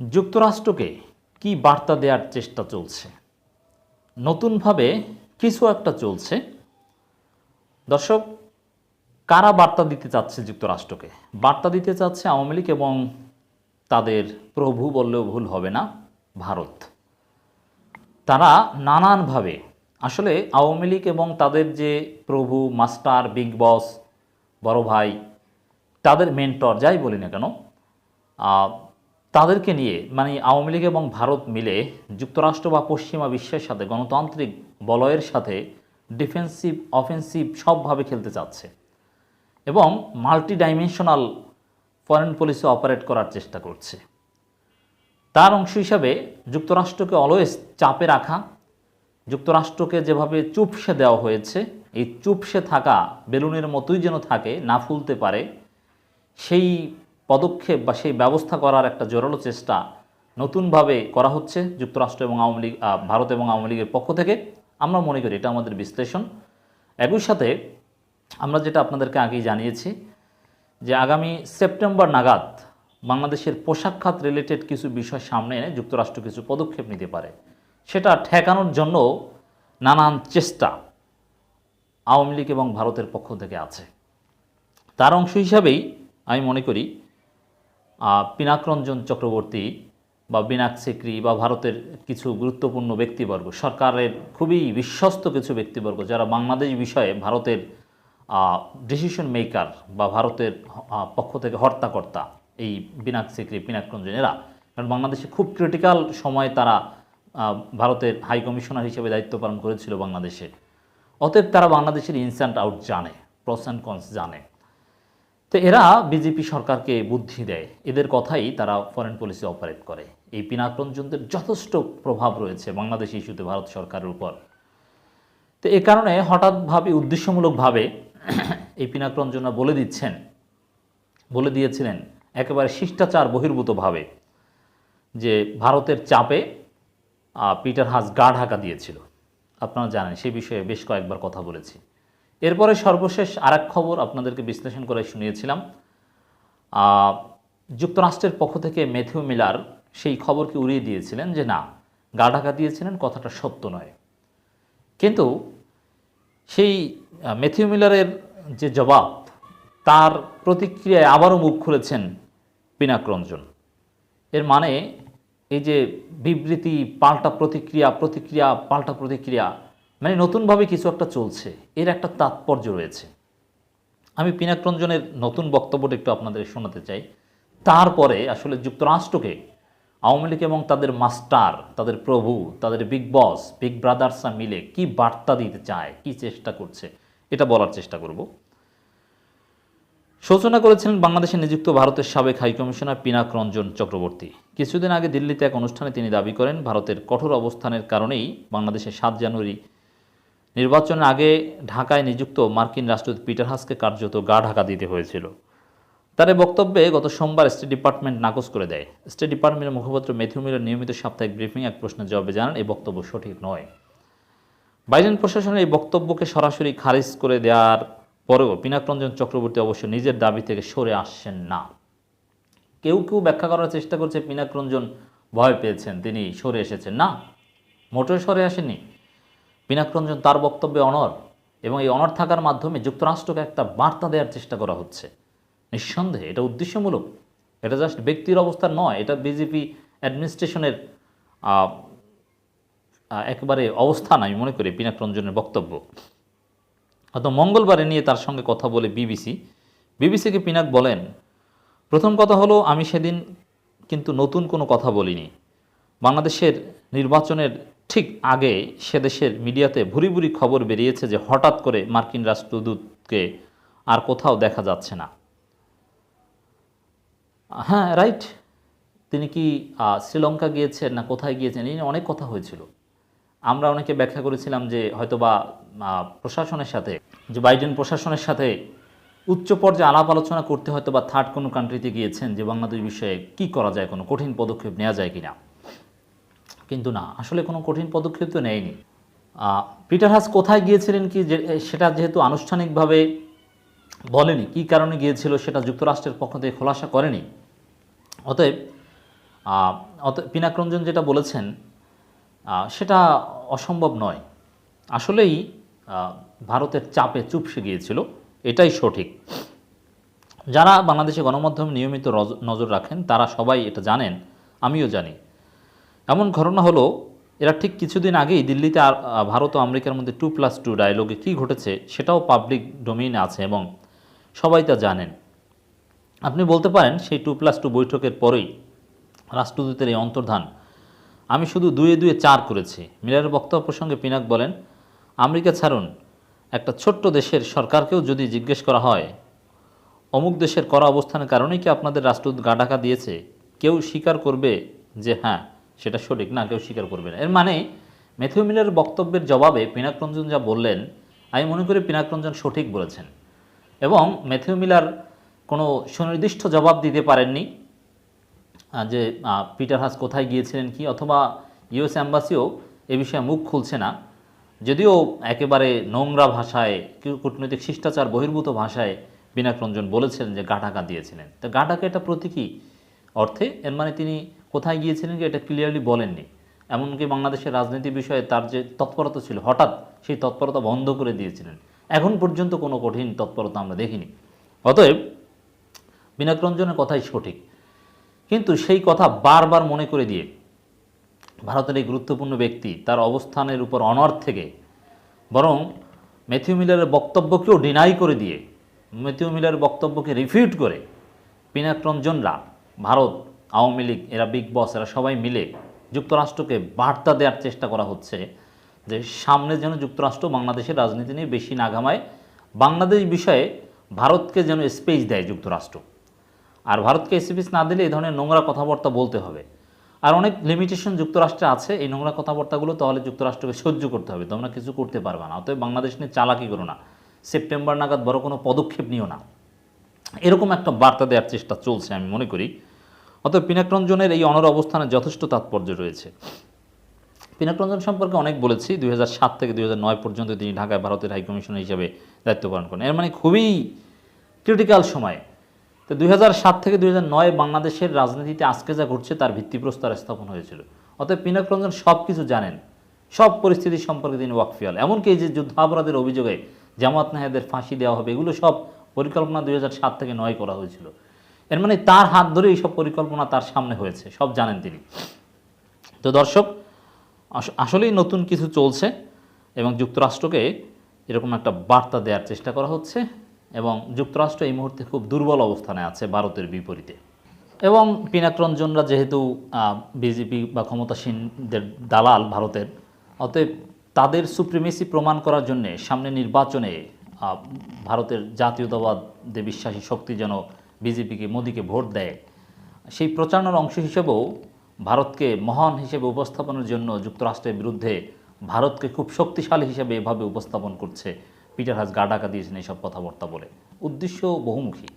যুক্তরাষ্ট্রকে কি বার্তা দেওয়ার চেষ্টা চলছে? নতুনভাবে কিছু একটা চলছে। দর্শক, কারা বার্তা দিতে চাচ্ছে যুক্তরাষ্ট্রকে? বার্তা দিতে চাচ্ছে আওয়ামী লীগ এবং তাদের প্রভু বললেও ভুল হবে না, ভারত। তারা নানানভাবে, আসলে আওয়ামী লীগ এবং তাদের যে প্রভু, মাস্টার, বিগ বস, বড় ভাই, তাদের মেন্টর যাই বলি না কেন তাদেরকে নিয়ে মানে আওয়ামী লীগ এবং ভারত মিলে যুক্তরাষ্ট্র বা পশ্চিমা বিশ্বের সাথে, গণতান্ত্রিক বলয়ের সাথে ডিফেন্সিভ অফেন্সিভ সবভাবে খেলতে চাচ্ছে এবং multi dimensional foreign policy operate করার চেষ্টা করছে। তার অংশ হিসাবে যুক্তরাষ্ট্রকে অলওয়েজ চাপে রাখা, যুক্তরাষ্ট্রকে যেভাবে চুপসে দেওয়া হয়েছে, এই চুপসে থাকা বেলুনের মতোই যেন থাকে, না ফুলতে পারে, সেই পদক্ষেপ বা সেই ব্যবস্থা করার একটা জোরালো চেষ্টা নতুনভাবে করা হচ্ছে যুক্তরাষ্ট্র এবং আওয়ামী লীগ ভারত এবং আওয়ামী লীগের পক্ষ থেকে। আমরা মনে করি এটা আমাদের বিশ্লেষণ। একই সাথে আমরা যেটা আপনাদেরকে আগেই জানিয়েছি যে আগামী সেপ্টেম্বর নাগাদ বাংলাদেশের পোশাক খাত রিলেটেড কিছু বিষয় সামনে এনে যুক্তরাষ্ট্র কিছু পদক্ষেপ নিতে পারে। সেটা ঠেকানোর জন্য নানান চেষ্টা আওয়ামী লীগ এবং ভারতের পক্ষ থেকে আছে। তার অংশ হিসাবেই আমি মনে করি পিনাকরঞ্জন চক্রবর্তী বা বিনাক সিকরি বা ভারতের কিছু গুরুত্বপূর্ণ ব্যক্তিবর্গ, সরকারের খুবই বিশ্বস্ত কিছু ব্যক্তিবর্গ যারা বাংলাদেশ বিষয়ে ভারতের ডিসিশন মেকার বা ভারতের পক্ষ থেকে হর্তাকর্তা এই বিনাক সিকরি পিনাকরঞ্জন এরা কারণ বাংলাদেশে খুব ক্রিটিক্যাল সময় তারা ভারতের হাই কমিশনার হিসেবে দায়িত্ব পালন করেছিল বাংলাদেশে। অতএব তারা বাংলাদেশের ইনস্ট্যান্ট আউট জানে প্রস অ্যান্ড কনস জানে। তো এরা বিজেপি সরকারকে বুদ্ধি দেয়। এদের কথাই তারা ফরেন পলিসি অপারেট করে। এই পিনাকরঞ্জনদের যথেষ্ট প্রভাব রয়েছে বাংলাদেশ ইস্যুতে ভারত সরকারের উপর। তো এ কারণে হঠাৎভাবে উদ্দেশ্যমূলকভাবে এই পিনাকরঞ্জনা বলে দিচ্ছেন, বলে দিয়েছিলেন একেবারে শিষ্টাচার বহির্ভূতভাবে যে ভারতের চাপে পিটার হাস গা ঢাকা দিয়েছিল। আপনারা জানেন, সে বিষয়ে বেশ কয়েকবার কথা বলেছি। এরপরে সর্বশেষ আরেক খবর আপনাদেরকে বিশ্লেষণ করে শুনিয়েছিলাম। যুক্তরাষ্ট্রের পক্ষ থেকে ম্যাথিউ মিলার সেই খবরকে উড়িয়ে দিয়েছিলেন যে না, গা ঢাকা দিয়েছিলেন, কথাটা সত্য নয়। কিন্তু সেই ম্যাথিউ মিলারের যে জবাব, তার প্রতিক্রিয়ায় আবারও মুখ খুলেছেন পিনাকরঞ্জন এর মানে এই যে বিবৃতি, পাল্টা প্রতিক্রিয়া প্রতিক্রিয়া, পাল্টা প্রতিক্রিয়া মানে নতুনভাবে কিছু একটা চলছে, এর একটা তাৎপর্য রয়েছে। আমি পিনাকরঞ্জনের নতুন বক্তব্যটা একটু আপনাদের শোনাতে চাই। তারপরে আসলে যুক্তরাষ্ট্রকে আওয়ামী লীগ এবং তাদের মাস্টার, তাদের প্রভু, তাদের বিগ বস, বিগ ব্রাদার্সরা মিলে কি বার্তা দিতে চায়, কি চেষ্টা করছে, এটা বলার চেষ্টা করব। সূচনা করেছিলেন বাংলাদেশে নিযুক্ত ভারতের সাবেক হাইকমিশনার পিনাক রঞ্জন চক্রবর্তী। কিছুদিন আগে দিল্লিতে এক অনুষ্ঠানে তিনি দাবি করেন, ভারতের কঠোর অবস্থানের কারণেই বাংলাদেশে সাত জানুয়ারি নির্বাচনের আগে ঢাকায় নিযুক্ত মার্কিন রাষ্ট্রদূত পিটার হাসকে কার্যত গা ঢাকা দিতে হয়েছিল। তার এই বক্তব্যে গত সোমবার স্টেট ডিপার্টমেন্ট নাকচ করে দেয়। স্টেট ডিপার্টমেন্টের মুখপাত্র মেথিউ মিলের নিয়মিত সাপ্তাহিক ব্রিফিং এক প্রশ্নের জবাবে জানান এই বক্তব্য সঠিক নয়। বাইডেন প্রশাসনের এই বক্তব্যকে সরাসরি খারিজ করে দেওয়ার পরেও পিনাকরঞ্জন চক্রবর্তী অবশ্য নিজের দাবি থেকে সরে আসছেন না। কেউ কেউ ব্যাখ্যা করার চেষ্টা করছে পিনাকরঞ্জন ভয় পেয়েছেন, তিনি সরে এসেছেন। না, মোটেও সরে আসেননি। পিনাকরঞ্জন তার বক্তব্যে অনর এবং এই অনর থাকার মাধ্যমে যুক্তরাষ্ট্রকে একটা বার্তা দেওয়ার চেষ্টা করা হচ্ছে। নিঃসন্দেহে এটা উদ্দেশ্যমূলক। এটা জাস্ট ব্যক্তির অবস্থা নয়, এটা বিজেপি অ্যাডমিনিস্ট্রেশনের একেবারে অবস্থান আমি মনে করি পিনাক রঞ্জনের বক্তব্য। হয়তো মঙ্গলবারে নিয়ে তার সঙ্গে কথা বলে বিবিসি বিবিসিকে পিনাক বলেন, প্রথম কথা হলো, আমি সেদিন কিন্তু নতুন কোনো কথা বলিনি। বাংলাদেশের নির্বাচনের ঠিক আগে সে দেশের মিডিয়াতে ভুরি ভুরি খবর বেরিয়েছে যে হঠাৎ করে মার্কিন রাষ্ট্রদূতকে আর কোথাও দেখা যাচ্ছে না। হ্যাঁ রাইট। তিনি কি শ্রীলঙ্কা গিয়েছেন না কোথায় গিয়েছেন? এই অনেক কথা হয়েছিল। আমরা অনেকে ব্যাখ্যা করেছিলাম যে হয়তোবা প্রশাসনের সাথে, যে বাইডেন প্রশাসনের সাথে উচ্চ পর্যায়ে আলাপ আলোচনা করতে হয়তো বা থার্ড কোনো কান্ট্রিতে গিয়েছেন যে বাংলাদেশ বিষয়ে কি করা যায়, কোনো কঠিন পদক্ষেপ নেওয়া যায় কিনা। কিন্তু না, আসলে কোনো কঠিন পদক্ষেপ তো নেয়নি। পিটার হাস কোথায় গিয়েছিলেন কি সেটা যেহেতু আনুষ্ঠানিকভাবে বলেনি, কি কারণে গিয়েছিল সেটা যুক্তরাষ্ট্রের পক্ষ থেকে খোলাসা করেনি। অতএব অত, পিনাকরঞ্জন যেটা বলেছেন সেটা অসম্ভব নয়। আসলেই ভারতের চাপে চুপসে গিয়েছিল, এটাই সঠিক। যারা বাংলাদেশে গণমাধ্যম নিয়মিত নজর রাখেন, তারা সবাই এটা জানেন, আমিও জানি। এমন ঘটনা হলো, এরা ঠিক কিছুদিন আগেই দিল্লিতে আর- ভারত ও আমেরিকার মধ্যে টু প্লাস টু ডায়লগে কী ঘটেছে সেটাও পাবলিক ডোমেইনে আছে এবং সবাই তা জানেন। আপনি বলতে পারেন সেই টু প্লাস টু বৈঠকের পরেই রাষ্ট্রদূতের এই অন্তর্ধান। আমি শুধু দুয়ে দুয়ে চার করেছি। মিলারের বক্তব্য প্রসঙ্গে পিনাক বলেন, আমেরিকা ছাড়ুন, একটা ছোট্ট দেশের সরকারকেও যদি জিজ্ঞেস করা হয়, অমুক দেশের করা অবস্থানের কারণেই কি আপনাদের রাষ্ট্রদূত গা ঢাকা দিয়েছে? কেউ স্বীকার করবে যে হ্যাঁ। সেটা সঠিক না, কেউ স্বীকার করবে না। এর মানে ম্যাথিউ মিলের বক্তব্যের জবাবে পিনাক রঞ্জন যা বললেন, আমি মনে করি পিনাক রঞ্জন সঠিক বলেছেন। এবং ম্যাথিউ মিলার কোনো সুনির্দিষ্ট জবাব দিতে পারেননি যে পিটার হাস কোথায় গিয়েছিলেন কি, অথবা ইউএস অ্যাম্বাসিও এ বিষয়ে মুখ খুলছে না। যদিও একেবারে নোংরা ভাষায় কূটনৈতিক শিষ্টাচার বহির্ভূত ভাষায় বিনায়ক রঞ্জন বলেছিলেন যে গা ঢাকা দিয়েছিলেন। তো গা ঢাকা এটা প্রতীকী অর্থে, এর মানে তিনি কোথায় গিয়েছিলেন কি এটা ক্লিয়ারলি বলেননি। এমনকি বাংলাদেশের রাজনীতি বিষয়ে তার যে তৎপরতা ছিল, হঠাৎ সেই তৎপরতা বন্ধ করে দিয়েছিলেন। এখন পর্যন্ত কোনো কঠিন তৎপরতা আমরা দেখিনি। অতএব বিনাকরঞ্জনের কথাই সঠিক। কিন্তু সেই কথা বারবার মনে করে দিয়ে ভারতের এই গুরুত্বপূর্ণ ব্যক্তি তার অবস্থানের উপর অনর থেকে বরং ম্যাথিউ মিলারের বক্তব্যকেও ডিনাই করে দিয়ে, ম্যাথিউ মিলারের বক্তব্যকে রিফিউট করে পিনাক রঞ্জনরা ভারত আওয়ামী লীগ, এরা বিগ বস এরা সবাই মিলে যুক্তরাষ্ট্রকে বার্তা দেওয়ার চেষ্টা করা হচ্ছে যে সামনে যেন যুক্তরাষ্ট্র বাংলাদেশের রাজনীতি নিয়ে বেশি নাগামায় বাংলাদেশ বিষয়ে ভারতকে যেন স্পেস দেয় যুক্তরাষ্ট্র। আর ভারতকে এসিপিস না দিলে এই ধরনের নোংরা কথাবার্তা বলতে হবে। আর অনেক লিমিটেশন যুক্তরাষ্ট্রে আছে, এই নোংরা কথাবার্তাগুলো তাহলে যুক্তরাষ্ট্রকে সহ্য করতে হবে। তোমরা কিছু করতে পারবে না, অতএব বাংলাদেশ নিয়ে চালাকি করো না। সেপ্টেম্বর নাগাদ বড় কোনো পদক্ষেপ নিও না। এরকম একটা বার্তা দেওয়ার চেষ্টা চলছে আমি মনে করি। অতএব পিনাকরঞ্জনের এই অনর অবস্থানে যথেষ্ট তাৎপর্য রয়েছে। পিনাকরঞ্জন সম্পর্কে অনেক বলেছি। দুই হাজার সাত থেকে দুই হাজার নয় পর্যন্ত তিনি ঢাকায় ভারতের হাইকমিশনার হিসেবে দায়িত্ব পালন করেন। এর মানে খুবই ক্রিটিক্যাল সময়। তো দুই হাজার সাত থেকে দুই হাজার নয় বাংলাদেশের রাজনীতিতে আজকে যা ঘটছে তার ভিত্তিপ্রস্তর স্থাপন হয়েছিল। অতএব পিনাকরঞ্জন সব কিছু জানেন। সব পরিস্থিতি সম্পর্কে তিনি ওয়াকফিয়াল। এমনকি এই যে যুদ্ধাপরাধের অভিযোগে জামাত নাহেদের ফাঁসি দেওয়া হবে, এগুলো সব পরিকল্পনা দুই হাজার সাত থেকে নয় করা হয়েছিল। এর মানে তার হাত ধরে এইসব পরিকল্পনা তার সামনে হয়েছে, সব জানেন তিনি। তো দর্শক আসলেই নতুন কিছু চলছে এবং যুক্তরাষ্ট্রকে এরকম একটা বার্তা দেওয়ার চেষ্টা করা হচ্ছে এবং যুক্তরাষ্ট্র এই মুহূর্তে খুব দুর্বল অবস্থানে আছে ভারতের বিপরীতে। এবং পিনাক রঞ্জনরা যেহেতু বিজেপি বা ক্ষমতাসীনদের দালাল ভারতের, অতএব তাদের সুপ্রিমেসি প্রমাণ করার জন্যে সামনে নির্বাচনে ভারতের জাতীয়তাবাদে বিশ্বাসী শক্তি যেন বিজেপিকে, মোদিকে ভোট দেয়। সেই প্রচারণার অংশ হিসেবেও ভারতকে মহান হিসেবে উপস্থাপনের জন্য যুক্তরাষ্ট্রের বিরুদ্ধে ভারতকে খুব শক্তিশালী হিসেবে এভাবে উপস্থাপন করছে। পিটার হাস গাডাকা দিয়েছেন এইসব কথাবার্তা বলে। উদ্দেশ্য বহুমুখী।